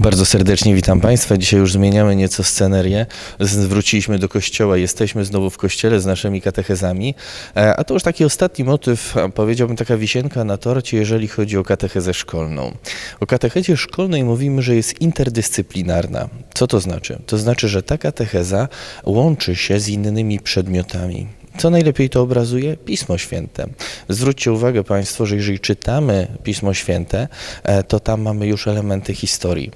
Bardzo serdecznie witam Państwa. Dzisiaj już zmieniamy nieco scenerię. Z- Wróciliśmy do kościoła, jesteśmy znowu w kościele z naszymi katechezami. E, A to już taki ostatni motyw, powiedziałbym taka wisienka na torcie, jeżeli chodzi o katechezę szkolną. O katechezie szkolnej mówimy, że jest interdyscyplinarna. Co to znaczy? To znaczy, że ta katecheza łączy się z innymi przedmiotami. Co najlepiej to obrazuje? Pismo Święte. Zwróćcie uwagę Państwo, że jeżeli czytamy Pismo Święte, e, to tam mamy już elementy historii.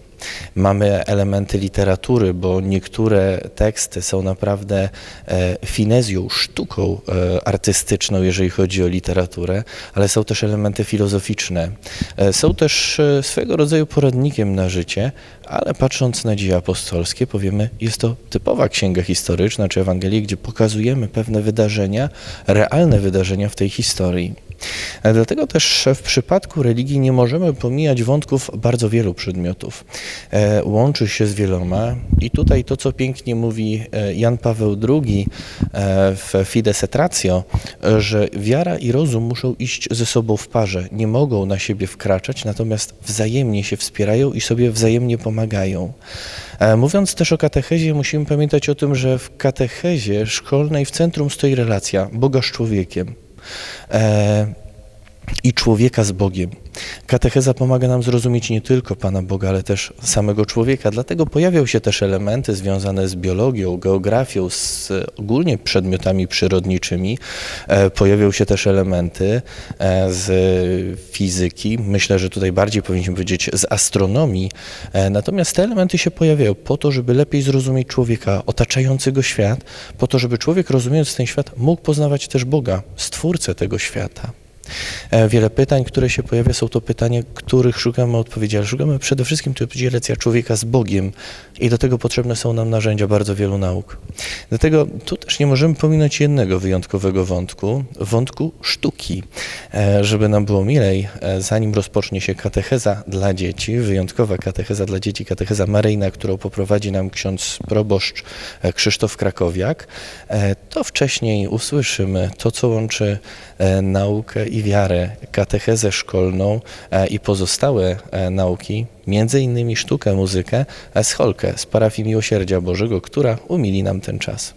Mamy elementy literatury, bo niektóre teksty są naprawdę e, finezją, sztuką e, artystyczną, jeżeli chodzi o literaturę, ale są też elementy filozoficzne. E, są też swego rodzaju poradnikiem na życie, ale patrząc na dzieje apostolskie, powiemy, jest to typowa księga historyczna czy Ewangelii, gdzie pokazujemy pewne wydarzenia, realne wydarzenia w tej historii. E, Dlatego też w przypadku religii nie możemy pomijać wątków bardzo wielu przedmiotów. E, Łączy się z wieloma i tutaj to, co pięknie mówi e, Jan Paweł II w Fides et Ratio, że wiara i rozum muszą iść ze sobą w parze, nie mogą na siebie wkraczać, natomiast wzajemnie się wspierają i sobie wzajemnie pomagają. Mówiąc też o katechezie, musimy pamiętać o tym, że w katechezie szkolnej w centrum stoi relacja Boga z człowiekiem e, i człowieka z Bogiem. Katecheza pomaga nam zrozumieć nie tylko Pana Boga, ale też samego człowieka. Dlatego pojawiają się też elementy związane z biologią, geografią, z ogólnie przedmiotami przyrodniczymi. E, Pojawią się też elementy e, z fizyki. Myślę, że tutaj bardziej powinniśmy powiedzieć z astronomii. E, Natomiast te elementy się pojawiają po to, żeby lepiej zrozumieć człowieka, otaczający go świat, po to, żeby człowiek rozumiejąc ten świat mógł poznawać też Boga, Stwórcę tego świata. E, Wiele pytań, które się pojawia, są to pytania, których szukamy odpowiedzi, ale szukamy przede wszystkim tej odpowiedzi relacja człowieka z Bogiem i do tego potrzebne są nam narzędzia bardzo wielu nauk. Dlatego tu też nie możemy pominąć jednego wyjątkowego wątku, wątku sztuki. E, Żeby nam było milej, e, zanim rozpocznie się katecheza dla dzieci, wyjątkowa katecheza dla dzieci, katecheza maryjna, którą poprowadzi nam ksiądz proboszcz Krzysztof Krakowiak, to wcześniej usłyszymy to, co łączy naukę i wiarę, katechezę szkolną e, i pozostałe e, nauki, między innymi sztukę, muzykę, e, scholkę z parafii Miłosierdzia Bożego, która umili nam ten czas.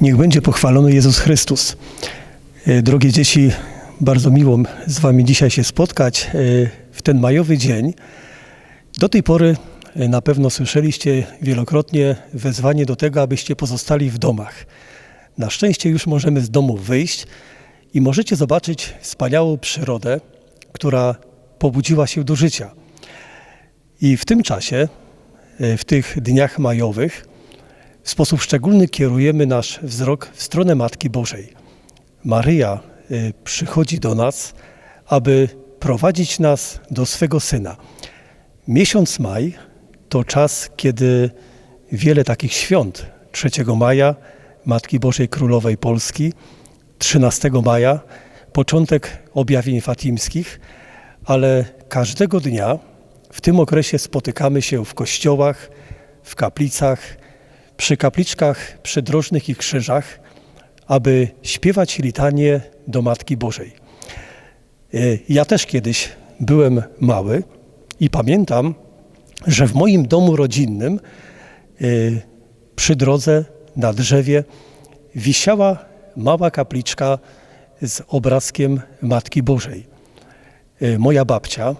Niech będzie pochwalony Jezus Chrystus. E, Drogie dzieci, bardzo miło z Wami dzisiaj się spotkać e, w ten majowy dzień. Do tej pory e, na pewno słyszeliście wielokrotnie wezwanie do tego, abyście pozostali w domach. Na szczęście już możemy z domu wyjść i możecie zobaczyć wspaniałą przyrodę, która pobudziła się do życia. I w tym czasie, w tych dniach majowych, w sposób szczególny kierujemy nasz wzrok w stronę Matki Bożej. Maryja y, przychodzi do nas, aby prowadzić nas do swego Syna. Miesiąc maj to czas, kiedy wiele takich świąt. 3 maja Matki Bożej Królowej Polski, 13 maja początek objawień fatimskich, ale każdego dnia w tym okresie spotykamy się w kościołach, w kaplicach, przy kapliczkach przydrożnych i krzyżach, aby śpiewać litanie do Matki Bożej. E, Ja też kiedyś byłem mały i pamiętam, że w moim domu rodzinnym e, przy drodze na drzewie wisiała mała kapliczka z obrazkiem Matki Bożej. E, Moja babcia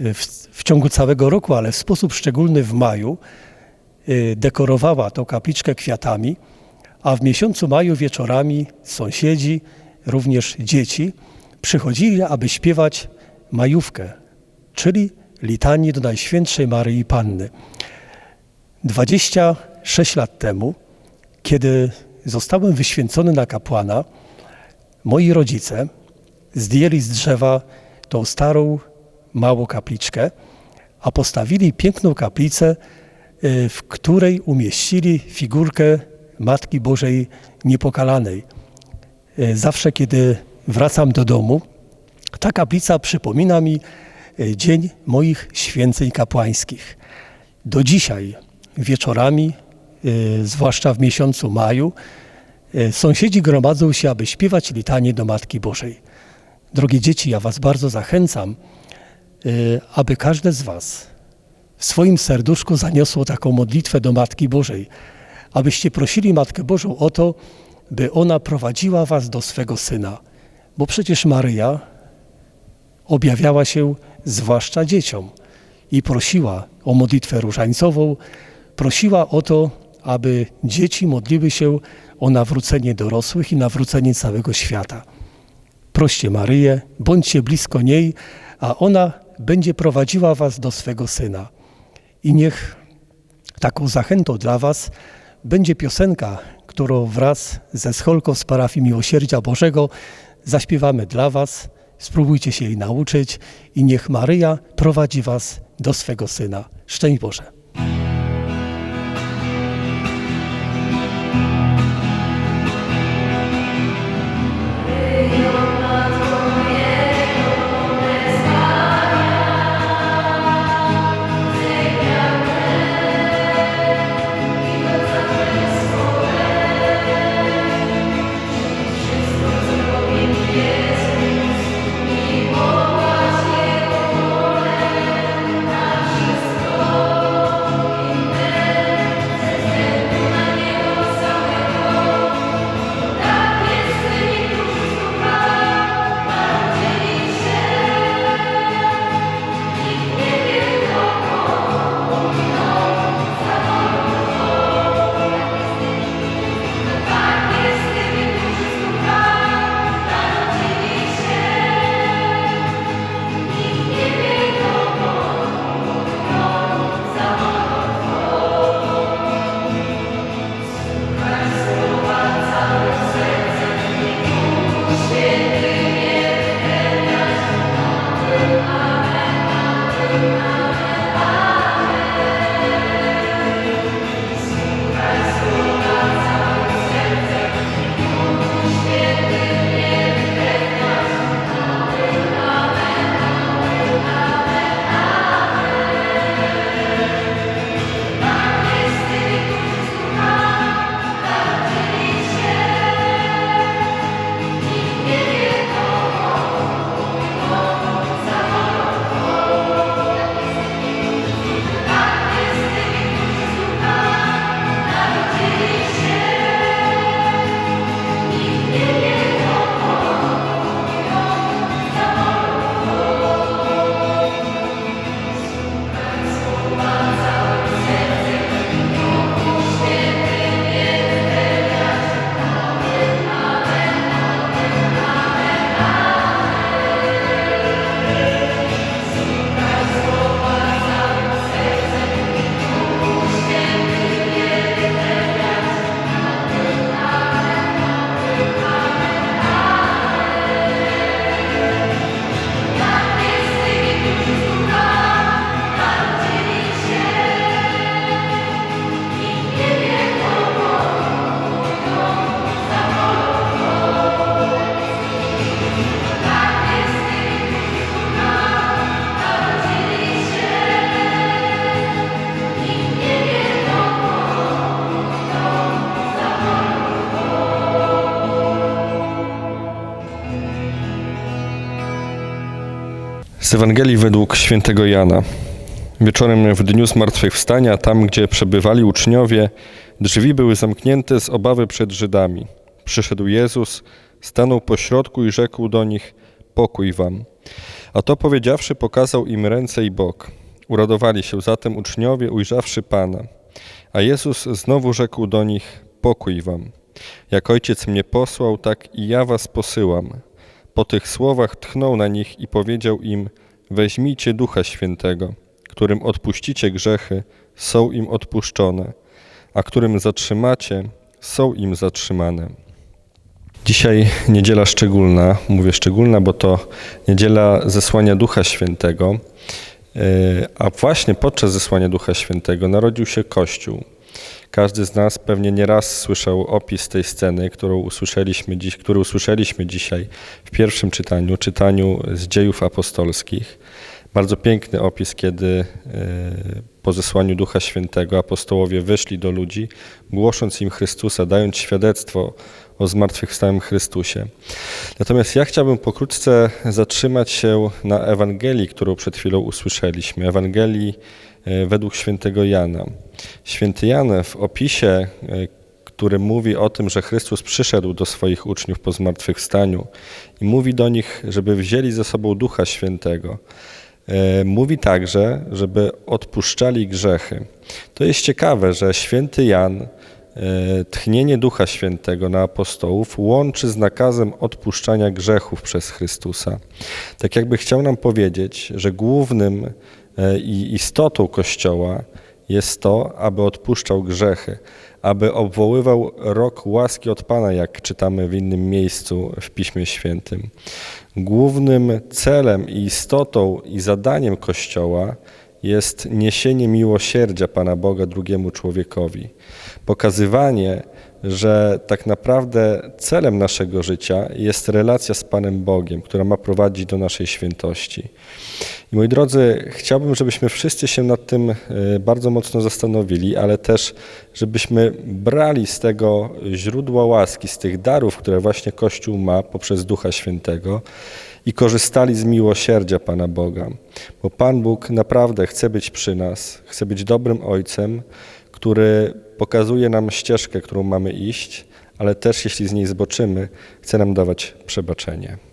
w, w ciągu całego roku, ale w sposób szczególny w maju, dekorowała tą kapliczkę kwiatami, a w miesiącu maju wieczorami sąsiedzi, również dzieci, przychodzili, aby śpiewać majówkę, czyli litanię do Najświętszej Maryi Panny. 26 lat temu, kiedy zostałem wyświęcony na kapłana, moi rodzice zdjęli z drzewa tą starą, małą kapliczkę, a postawili piękną kaplicę, y, w której umieścili figurkę Matki Bożej Niepokalanej. Y, Zawsze, kiedy wracam do domu, ta kaplica przypomina mi y, dzień moich święceń kapłańskich. Do dzisiaj wieczorami, y, zwłaszcza w miesiącu maju, sąsiedzi gromadzą się, aby śpiewać litanie do Matki Bożej. Drogie dzieci, ja Was bardzo zachęcam, aby każde z Was w swoim serduszku zaniosło taką modlitwę do Matki Bożej, abyście prosili Matkę Bożą o to, by ona prowadziła Was do swego Syna. Bo przecież Maryja objawiała się zwłaszcza dzieciom i prosiła o modlitwę różańcową, prosiła o to, aby dzieci modliły się o nawrócenie dorosłych i nawrócenie całego świata. Proście Maryję, bądźcie blisko niej, a ona będzie prowadziła was do swego Syna. I niech taką zachętą dla was będzie piosenka, którą wraz ze scholką z parafii Miłosierdzia Bożego zaśpiewamy dla was. Spróbujcie się jej nauczyć i niech Maryja prowadzi was do swego Syna. Szczęść Boże! Z Ewangelii według świętego Jana. Wieczorem w dniu zmartwychwstania, tam gdzie przebywali uczniowie, drzwi były zamknięte z obawy przed Żydami. Przyszedł Jezus, stanął pośrodku i rzekł do nich: Pokój wam. A to powiedziawszy, pokazał im ręce i bok. Uradowali się zatem uczniowie, ujrzawszy Pana. A Jezus znowu rzekł do nich: Pokój wam. Jak ojciec mnie posłał, tak i ja was posyłam. Po tych słowach tchnął na nich i powiedział im: Weźmijcie ducha świętego, którym odpuścicie grzechy, są im odpuszczone, a którym zatrzymacie, są im zatrzymane. Dzisiaj niedziela szczególna, mówię szczególna, bo to niedziela zesłania Ducha Świętego, Yy, a właśnie podczas zesłania Ducha Świętego narodził się Kościół. Każdy z nas pewnie nieraz słyszał opis tej sceny, którą usłyszeliśmy dziś, który usłyszeliśmy dzisiaj w pierwszym czytaniu, czytaniu z dziejów apostolskich. Bardzo piękny opis, kiedy yy, po zesłaniu Ducha Świętego apostołowie wyszli do ludzi, głosząc im Chrystusa, dając świadectwo o zmartwychwstałym Chrystusie. Natomiast ja chciałbym pokrótce zatrzymać się na Ewangelii, którą przed chwilą usłyszeliśmy. Ewangelii e, według świętego Jana. Święty Jan w opisie, e, który mówi o tym, że Chrystus przyszedł do swoich uczniów po zmartwychwstaniu i mówi do nich, żeby wzięli ze sobą Ducha Świętego. E, Mówi także, żeby odpuszczali grzechy. To jest ciekawe, że święty Jan e, tchnienie Ducha Świętego na apostołów łączy z nakazem odpuszczania grzechów przez Chrystusa. Tak jakby chciał nam powiedzieć, że głównym e, i istotą Kościoła jest to, aby odpuszczał grzechy, aby obwoływał rok łaski od Pana, jak czytamy w innym miejscu w Piśmie Świętym. Głównym celem i istotą i zadaniem Kościoła jest niesienie miłosierdzia Pana Boga drugiemu człowiekowi. Pokazywanie, że tak naprawdę celem naszego życia jest relacja z Panem Bogiem, która ma prowadzić do naszej świętości. I moi drodzy, chciałbym, żebyśmy wszyscy się nad tym e, bardzo mocno zastanowili, ale też, żebyśmy brali z tego źródła łaski, z tych darów, które właśnie Kościół ma poprzez Ducha Świętego i korzystali z miłosierdzia Pana Boga. Bo Pan Bóg naprawdę chce być przy nas, chce być dobrym Ojcem, który pokazuje nam ścieżkę, którą mamy iść, ale też jeśli z niej zboczymy, chce nam dawać przebaczenie.